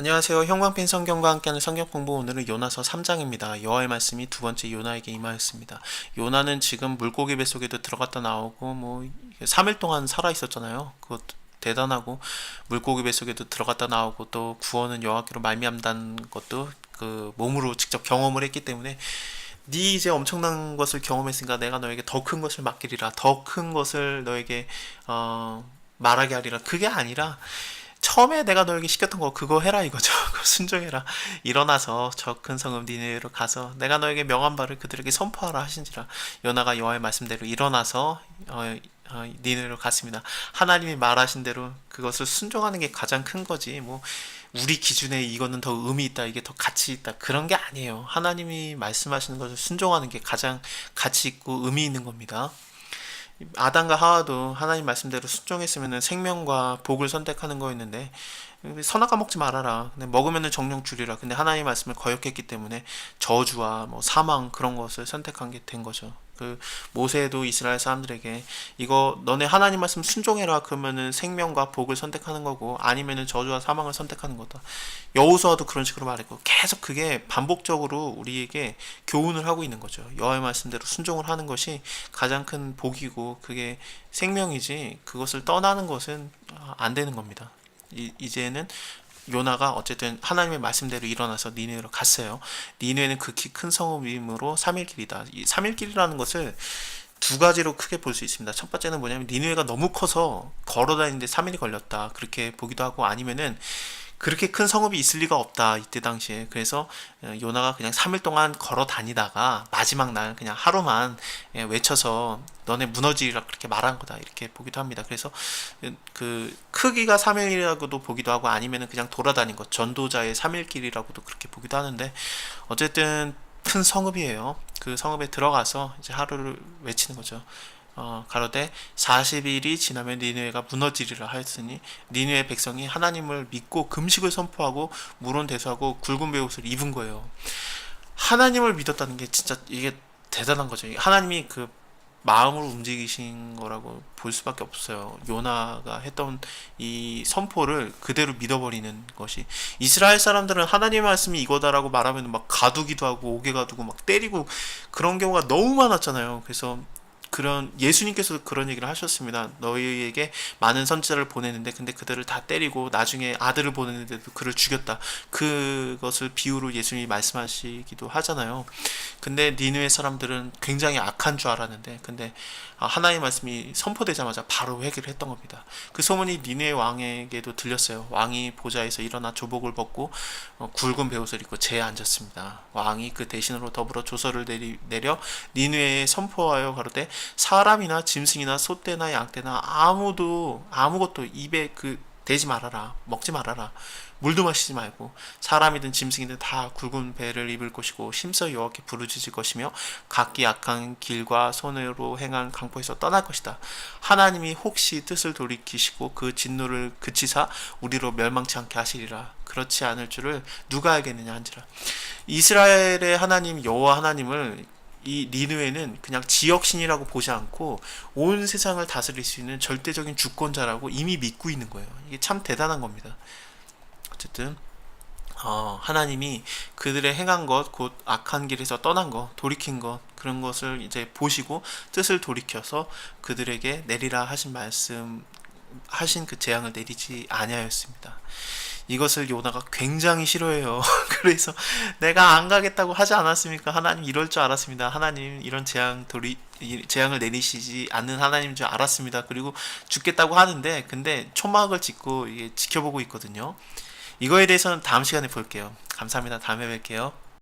안녕하세요. 형광펜 성경과 함께하는 성경 공부 오늘은 요나서 3장입니다. 여호와의 말씀이 두 번째 요나에게 임하였습니다. 요나는 지금 물고기 뱃속에도 들어갔다 나오고 뭐 3일 동안 살아 있었잖아요. 그것도 대단하고 물고기 뱃속에도 들어갔다 나오고 또 구원은 여호와께로 말미암다는 것도 그 몸으로 직접 경험을 했기 때문에 네 이제 엄청난 것을 경험했으니까 내가 너에게 더 큰 것을 맡기리라. 더 큰 것을 너에게 어 말하게 하리라. 그게 아니라 처음에 내가 너에게 시켰던 거 그거 해라 이거죠. 순종해라. 일어나서 저 큰 성읍 니네로 가서 내가 너에게 명한 바를 그들에게 선포하라 하신지라. 요나가 여호와의 말씀대로 일어나서 어, 어, 니네로 갔습니다. 하나님이 말하신 대로 그것을 순종하는 게 가장 큰 거지. 뭐 우리 기준에 이거는 더 의미 있다, 이게 더 가치 있다 그런 게 아니에요. 하나님이 말씀하시는 것을 순종하는 게 가장 가치 있고 의미 있는 겁니다. 아담과 하와도 하나님 말씀대로 순종했으면 생명과 복을 선택하는 거였는데 선악과 먹지 말아라. 근데 먹으면 정령 줄이라. 근데 하나님 말씀을 거역했기 때문에 저주와 뭐 사망 그런 것을 선택한 게 된 거죠. 그 모세도 이스라엘 사람들에게 이거 너네 하나님 말씀 순종해라 그러면은 생명과 복을 선택하는 거고 아니면은 저주와 사망을 선택하는 거다. 여호수아도 그런 식으로 말했고 계속 그게 반복적으로 우리에게 교훈을 하고 있는 거죠. 여호와의 말씀대로 순종을 하는 것이 가장 큰 복이고 그게 생명이지 그것을 떠나는 것은 안 되는 겁니다. 이, 이제는 요나가 어쨌든 하나님의 말씀대로 일어나서 니네로 갔어요. 니네는 극히 큰 성읍이므로 3일 길이다. 이 3일 길이라는 것을 두 가지로 크게 볼 수 있습니다. 첫 번째는 뭐냐면 니네가 너무 커서 걸어 다니는데 3일이 걸렸다. 그렇게 보기도 하고 아니면은 그렇게 큰 성읍이 있을 리가 없다 이때 당시에. 그래서 어, 요나가 그냥 3일 동안 걸어 다니다가 마지막 날 그냥 하루만 예, 외쳐서 너네 무너지리라 그렇게 말한 거다 이렇게 보기도 합니다. 그래서 그 크기가 3일이라고도 보기도 하고 아니면은 그냥 돌아다닌 것 전도자의 3일길이라고도 그렇게 보기도 하는데 어쨌든 큰 성읍이에요. 그 성읍에 들어가서 이제 하루를 외치는 거죠 어, 가로되 40일이 지나면 니느웨가 무너지리라 하였으니 니느웨 백성이 하나님을 믿고 금식을 선포하고 물온 대수하고 굵은 베옷을 입은 거예요. 하나님을 믿었다는 게 진짜 이게 대단한 거죠. 하나님이 그 마음을 움직이신 거라고 볼 수밖에 없어요. 요나가 했던 이 선포를 그대로 믿어버리는 것이 이스라엘 사람들은 하나님의 말씀이 이거다라고 말하면 막 가두기도 하고 오게 가두고 막 때리고 그런 경우가 너무 많았잖아요. 그래서 그런 예수님께서도 그런 얘기를 하셨습니다. 너희에게 많은 선지자를 보내는데 근데 그들을 다 때리고 나중에 아들을 보내는데도 그를 죽였다. 그것을 비유로 예수님이 말씀하시기도 하잖아요. 근데 니누의 사람들은 굉장히 악한 줄 알았는데 근데 아, 하나님의 말씀이 선포되자마자 바로 회개를 했던 겁니다. 그 소문이 니누의 왕에게도 들렸어요. 왕이 보좌에서 일어나 조복을 벗고 어, 굵은 베옷을 입고 재에 앉았습니다. 왕이 그 대신으로 더불어 조서를 내려 니누에 선포하여 가로되 사람이나 짐승이나 소떼나 양떼나 아무도 아무것도 입에 그 대지 말아라 먹지 말아라 물도 마시지 말고 사람이든 짐승이든 다 굵은 배를 입을 것이고 심서 여호와께 부르짖을 것이며 각기 악한 길과 손으로 행한 강포에서 떠날 것이다. 하나님이 혹시 뜻을 돌이키시고 그 진노를 그치사 우리로 멸망치 않게 하시리라. 그렇지 않을 줄을 누가 알겠느냐 한지라. 이스라엘의 하나님 여호와 하나님을 이 니누에는 그냥 지역신이라고 보지 않고 온 세상을 다스릴 수 있는 절대적인 주권자라고 이미 믿고 있는 거예요. 이게 참 대단한 겁니다. 어쨌든 어, 하나님이 그들의 행한 것, 곧 악한 길에서 떠난 것, 돌이킨 것, 그런 것을 이제 보시고 뜻을 돌이켜서 그들에게 내리라 하신 말씀, 하신 그 재앙을 내리지 아니하였습니다. 이것을 요나가 굉장히 싫어해요. 그래서 내가 안 가겠다고 하지 않았습니까? 하나님 이럴 줄 알았습니다. 하나님 이런 재앙 돌이 재앙을 내리시지 않는 하나님인 줄 알았습니다. 그리고 죽겠다고 하는데 근데 초막을 짓고 지켜보고 있거든요. 이거에 대해서는 다음 시간에 볼게요. 감사합니다. 다음에 뵐게요.